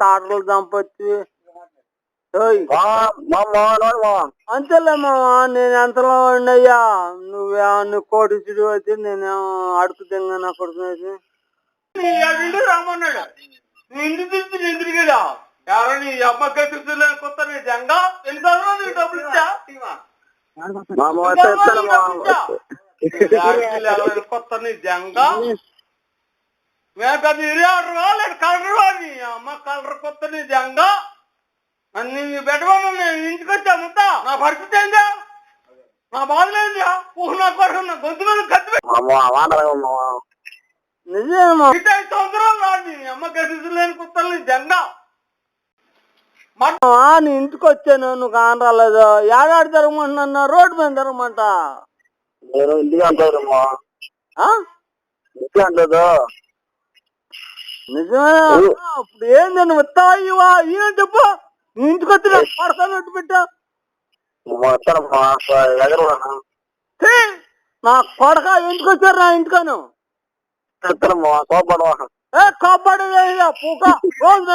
తాటలు చంపొచ్చి అంతేలే మావా నేను ఎంతలో ఉండయ్యా నువ్వేమన్నా కోటిచుడు వచ్చి నేనేమో అడుగు తింగ నా కొడుకునేసి రమ్మన్నాడు. నీ ఇంటి తిరిగి ఇంటికి వెళ్ళా. ఎవరో నీ అమ్మకి తిరుగుతులే కొత్త నీ జంగ నీకు డబ్బులు ఇచ్చా? కొత్త నీ జంగ లేదు కలరా నీ అమ్మ కలర్ కొత్త నీ జంగ అన్ని పెట్టమన్నా నేను ఇంటికి వచ్చాముతా నా పరిస్థితి ఏందా? నా బాధలేందా ఊహ నా కొరకు నా గొంతు మీద కత్తి అమ్మ లేని కుత్తల్ని జెండా నీ ఇంటికి వచ్చాను నువ్వు కానరాలేదు. ఏడాడు జరగమంటున్నా రోడ్డు మీద జరగమంట. నేను ఇంటికి? ఇంటికి అంటదు ఇప్పుడు నువ్వు ఇస్తావా ఇవా ఈయన చెప్పు. నీ ఇంటికి వచ్చి నాకు పడతానట్టు పెట్టా. మా వస్తాను మా ఎగరు ఛీ! నా కొడక వచ్చారు నా ఇంటికాను? ఏ కాపాడు పూక. రోజు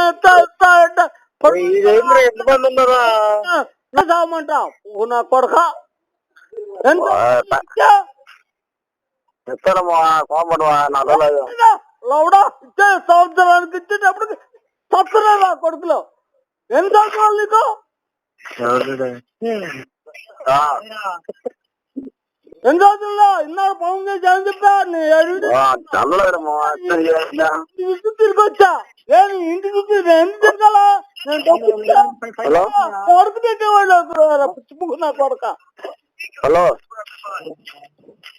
నేను ఎంతమంది ఉన్నారా? చావమంట? నా కొడక. ఎంత? కోపడవా నా లౌడా. ఇచ్చే సంవత్సరానికి ఇచ్చేటప్పుడు సత్తరా నా కొడుకులో. సంవత్సరాలు నీకు? ఎన్ని సంవత్సరాలు ఇన్నాడు పవన్ ఏం చెప్పా ఇంటికి తిరిగి వచ్చా నేను ఇంటికి ఎందుకు తిరగాల? నేను కొడుకు పెట్టేవాళ్ళు పిచ్చిపుకు నా కొడక? హలో?